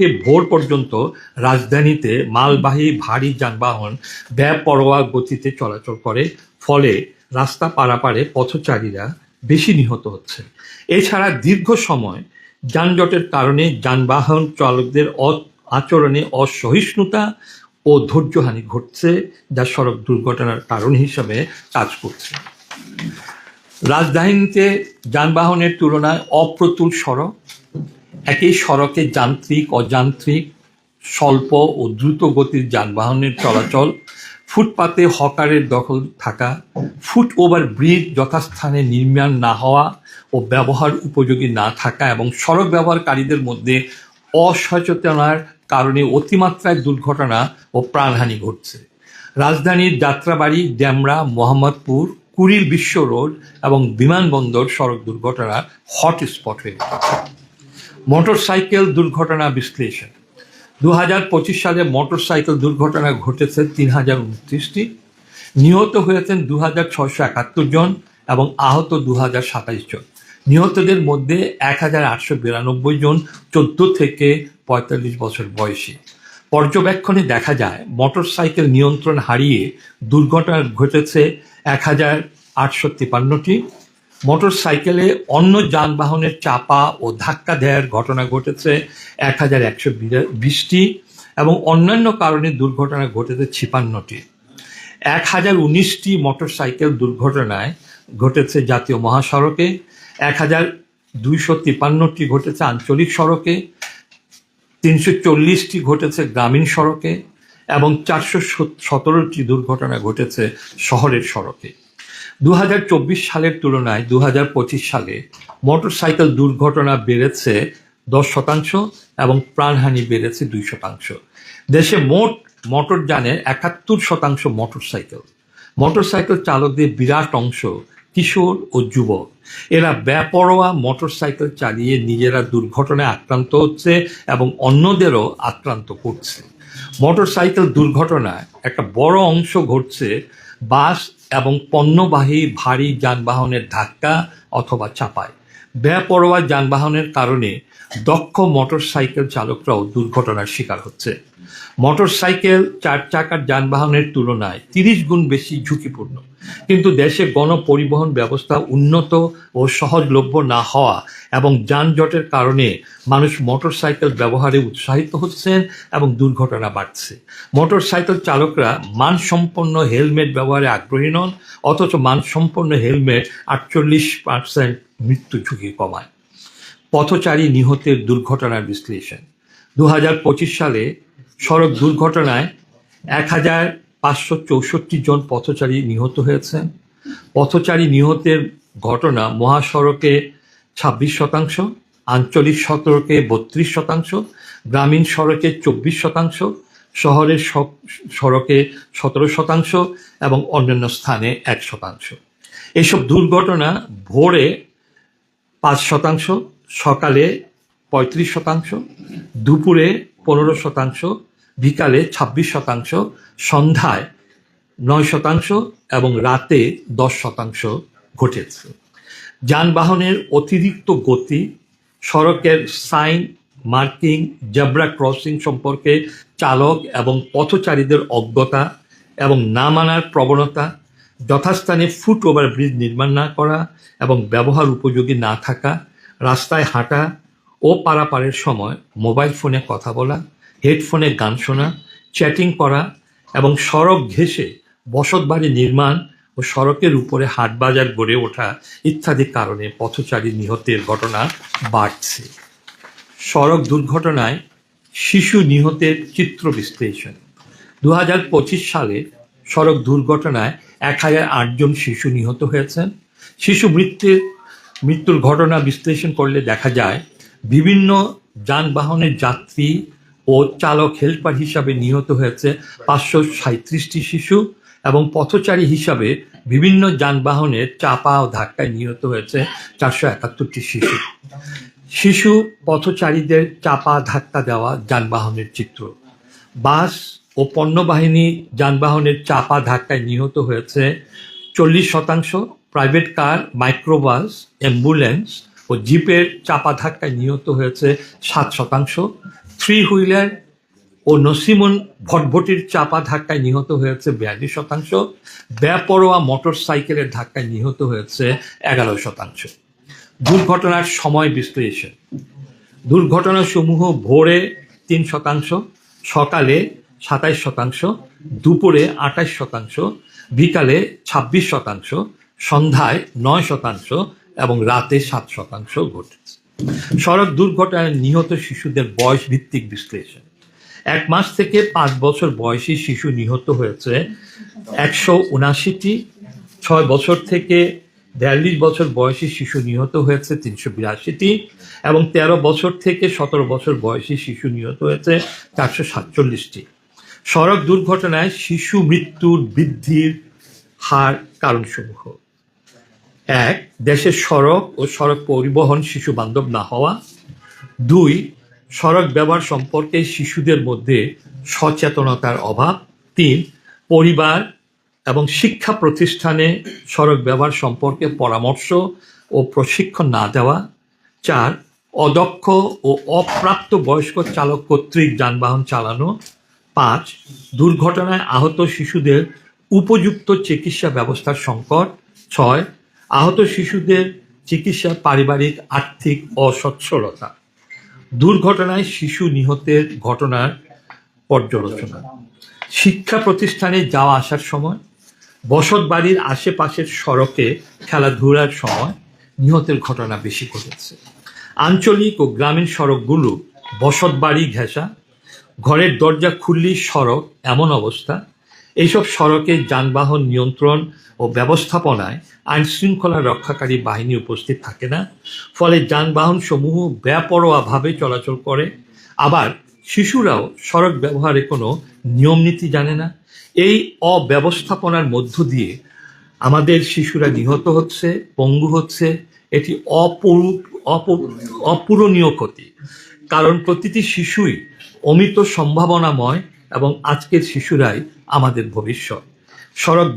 থেকে ভোর পর্যন্ত রাজধানীতে মালবাহী ভারী যানবাহন বেপরোয়া গতিতে চলাচল করে, ফলে রাস্তা পারাপারে পথচারীরা বেশি নিহত হচ্ছে। এছাড়া দীর্ঘ সময় যানজটের কারণে যানবাহন চালকদের আচরণে অসহিষ্ণুতা ও ধৈর্যহানি ঘটছে, যা সড়ক দুর্ঘটনার কারণ হিসাবে কাজ করছে। রাজধানীতে যানবাহনের তুলনায় অপ্রতুল সড়ক একই সড়কে যান্ত্রিক, অযান্ত্রিক, স্বল্প ও দ্রুত গতির যানবাহনের চলাচল, ফুটপাতে হকারের দখল থাকা, ফুট ওভার ব্রিজ যথাস্থানে নির্মাণ না হওয়া ও ব্যবহার উপযোগী না থাকা এবং সড়ক ব্যবহারকারীদের মধ্যে অসচেতনার কারণে অতিমাত্রায় দুর্ঘটনা ও প্রাণহানি ঘটছে। রাজধানীর যাত্রাবাড়ি, ড্যামরা, মোহাম্মদপুর, কুড়িল বিশ্ব রোড এবং বিমানবন্দর সড়ক দুর্ঘটনার হটস্পট হয়ে উঠেছে মোটরসাইকেল দুর্ঘটনা বিশ্লেষণ। দু হাজার পঁচিশ সালে মোটরসাইকেল দুর্ঘটনা ঘটেছে তিন হাজার উনত্রিশটি। নিহত হয়েছেন দু হাজার ছয়শো একাত্তর জন এবং আহত দু হাজার সাতাইশ জন। নিহতদের মধ্যে এক হাজার আটশো বিরানব্বই জন চোদ্দ থেকে পঁয়তাল্লিশ বছর বয়সী। পর্যবেক্ষণে দেখা যায়, মোটরসাইকেল নিয়ন্ত্রণ হারিয়ে দুর্ঘটনা ঘটেছে এক হাজার আটশো তিপান্নটি। মোটরসাইকেলে অন্য যানবাহনের চাপা ও ধাক্কা দেওয়ার ঘটনা ঘটেছে এক হাজার একশো বিশটি এবং অন্যান্য কারণে দুর্ঘটনা ঘটেছে ছিপান্নটি। এক হাজার উনিশটি মোটরসাইকেল দুর্ঘটনায় ঘটেছে জাতীয় মহাসড়কে, এক হাজার দুইশো তিপান্নটি ঘটেছে আঞ্চলিক সড়কে, তিনশো চল্লিশটি ঘটেছে গ্রামীণ সড়কে এবং চারশো সতেরোটি দুর্ঘটনা ঘটেছে শহরের সড়কে। দু হাজার চব্বিশ সালের তুলনায় দু হাজার পঁচিশ সালে মোটরসাইকেল দুর্ঘটনা বেড়েছে দশ শতাংশ এবং প্রাণহানি বেড়েছে দুই শতাংশ। দেশে মোট মোটরযানের একাত্তর শতাংশ মোটরসাইকেল। মোটরসাইকেল চালকদের বিরাট অংশ কিশোর ও যুবক। এরা বেপরোয়া মোটরসাইকেল চালিয়ে নিজেরা দুর্ঘটনায় আক্রান্ত হচ্ছে এবং অন্যদেরও আক্রান্ত করছে। মোটরসাইকেল দুর্ঘটনায় একটা বড় অংশ ঘটছে বাস এবং পণ্যবাহী ভারী যানবাহনের ধাক্কা অথবা চাপায়। বেপরোয়া যানবাহনের কারণে দক্ষ মোটরসাইকেল চালকরাও দুর্ঘটনার শিকার হচ্ছে। মোটরসাইকেল চার চাকার যানবাহনের তুলনায় তিরিশ গুণ বেশি ঝুঁকিপূর্ণ। কিন্তু দেশে গণপরিবহন ব্যবস্থা উন্নত ও সহজলভ্য না হওয়া এবং যানজটের কারণে মানুষ মোটরসাইকেল ব্যবহারে উৎসাহিত হচ্ছেন এবং দুর্ঘটনা বাড়ছে। মোটরসাইকেল চালকরা মানসম্পন্ন হেলমেট ব্যবহারে আগ্রহী নন, অথচ মানসম্পন্ন হেলমেট আটচল্লিশ পার্সেন্ট মৃত্যু ঝুঁকি কমায়। পথচারী নিহতের দুর্ঘটনার বিশ্লেষণ। দু সালে সড়ক দুর্ঘটনায় এক হাজার পাঁচশো চৌষট্টি জন পথচারী নিহত হয়েছেন পথচারী নিহতের ঘটনা মহাসড়কে ছাব্বিশ শতাংশ, আঞ্চলিক সড়কে বত্রিশ শতাংশ, গ্রামীণ সড়কে চব্বিশ শতাংশ, শহরের সড়কে সতেরো শতাংশ এবং অন্যান্য স্থানে এক শতাংশ। এসব দুর্ঘটনা ভোরে পাঁচ শতাংশ, সকালে পঁয়ত্রিশ শতাংশ, দুপুরে পনেরো শতাংশ বিকালে ছাব্বিশ শতাংশ, সন্ধ্যায় নয় শতাংশ এবং রাতে দশ শতাংশ ঘটেছে। যানবাহনের অতিরিক্ত গতি, সড়কের সাইন, মার্কিং, জেব্রা ক্রসিং সম্পর্কে চালক এবং পথচারীদের অজ্ঞতা এবং না মানার প্রবণতা, যথাস্থানে ফুট ওভার ব্রিজ নির্মাণ না করা এবং ব্যবহার উপযোগী না থাকা, রাস্তায় হাঁটা ও পারাপারের সময় মোবাইল ফোনে কথা বলা হেডফোনে গান শোনা, চ্যাটিং করা এবং সড়ক ঘেঁষে বসতবাড়ি নির্মাণ ও সড়কের উপরে হাটবাজার গড়ে ওঠা ইত্যাদি কারণে পথচারী নিহতের ঘটনা বাড়ছে। সড়ক দুর্ঘটনায় শিশু নিহতের চিত্র বিশ্লেষণ। দু হাজার পঁচিশ সালে সড়ক দুর্ঘটনায় এক হাজার আটজন শিশু নিহত হয়েছেন। শিশু মৃত্যুর মৃত্যুর ঘটনা বিশ্লেষণ করলে দেখা যায়, বিভিন্ন যানবাহনের যাত্রী ও চালক হেল্পার হিসাবে নিহত হয়েছে পাঁচশো সাঁত্রিশটি শিশু এবং পথচারী হিসাবে বিভিন্ন যানবাহনের চাপা ও ধাক্কায় নিহত হয়েছে চারশো একাত্তরটি শিশু। শিশু পথচারীদের চাপা ধাক্কা দেওয়া যানবাহনের চিত্র। বাস ও পণ্যবাহিনী যানবাহনের চাপা ধাক্কায় নিহত হয়েছে চল্লিশ শতাংশ। প্রাইভেট কার, মাইক্রোবাস, অ্যাম্বুলেন্স ও জিপের চাপা ধাক্কায় নিহত হয়েছে সাত শতাংশ। থ্রি হুইলার ও নসিমন ভটভটির চাপা ধাক্কায় নিহত হয়েছে বিয়াল্লিশ শতাংশ, বেপরোয়া মোটর সাইকেলের ধাক্কায় নিহত হয়েছে এগারো শতাংশ। দুর্ঘটনার সময় বিশ্লেষণ। দুর্ঘটনাসমূহ ভোরে তিন শতাংশ, সকালে সাতাইশ শতাংশ, দুপুরে আঠাশ শতাংশ, বিকালে ছাব্বিশ শতাংশ, সন্ধ্যায় নয় শতাংশ এবং রাতে সাত শতাংশ ঘটেছে। সড়ক দুর্ঘটনায় নিহত শিশুদের বয়স ভিত্তিক বিশ্লেষণ। এক মাস থেকে পাঁচ বছর বয়সী শিশু নিহত হয়েছে একশো উনাশিটি ছয় বছর থেকে বিয়াল্লিশ বছর বয়সী শিশু নিহত হয়েছে তিনশো বিরাশিটি এবং তেরো বছর থেকে সতেরো বছর বয়সী শিশু নিহত হয়েছে চারশো সাতচল্লিশটি। সড়ক দুর্ঘটনায় শিশু মৃত্যুর বৃদ্ধির হার কারণসমূহ। এক, দেশের সড়ক ও সড়ক পরিবহন শিশু বান্ধব না হওয়া। দুই, সড়ক ব্যবহার সম্পর্কে শিশুদের মধ্যে সচেতনতার অভাব। তিন, পরিবার এবং শিক্ষা প্রতিষ্ঠানে সড়ক ব্যবহার সম্পর্কে পরামর্শ ও প্রশিক্ষণ না দেওয়া। চার, অদক্ষ ও অপ্রাপ্ত বয়স্ক চালক কর্তৃক যানবাহন চালানো। পাঁচ, দুর্ঘটনায় আহত শিশুদের উপযুক্ত চিকিৎসা ব্যবস্থার সংকট। ছয় আহত শিশুদের চিকিৎসা পারিবারিক আর্থিক অসচ্ছলতা। দুর্ঘটনায় শিশু নিহতের ঘটনার পর্যালোচনা। শিক্ষা প্রতিষ্ঠানে যাওয়া আসার সময়, বসত বাড়ির আশেপাশের সড়কে খেলাধুলার সময় নিহতের ঘটনা বেশি ঘটেছে। আঞ্চলিক ও গ্রামীণ সড়কগুলো বসত বাড়ি ঘেঁষা, ঘরের দরজা খুললেই সড়ক এমন অবস্থা এইসব সড়কে যানবাহন নিয়ন্ত্রণ ও ব্যবস্থাপনায় আইন শৃঙ্খলা রক্ষাকারী বাহিনী উপস্থিত থাকে না। ফলে যানবাহন সমূহ বেপরোয়াভাবে চলাচল করে। আবার শিশুরাও সড়ক ব্যবহারে কোনো নিয়মনীতি জানে না। এই অব্যবস্থাপনার মধ্য দিয়ে আমাদের শিশুরা নিহত হচ্ছে, পঙ্গু হচ্ছে। এটি অপূর অপূ- অপূরণীয় ক্ষতি। কারণ প্রতিটি শিশুই অমিত সম্ভাবনাময় এবং আজকের শিশুরাই আমাদের ভবিষ্যৎ। সড়ক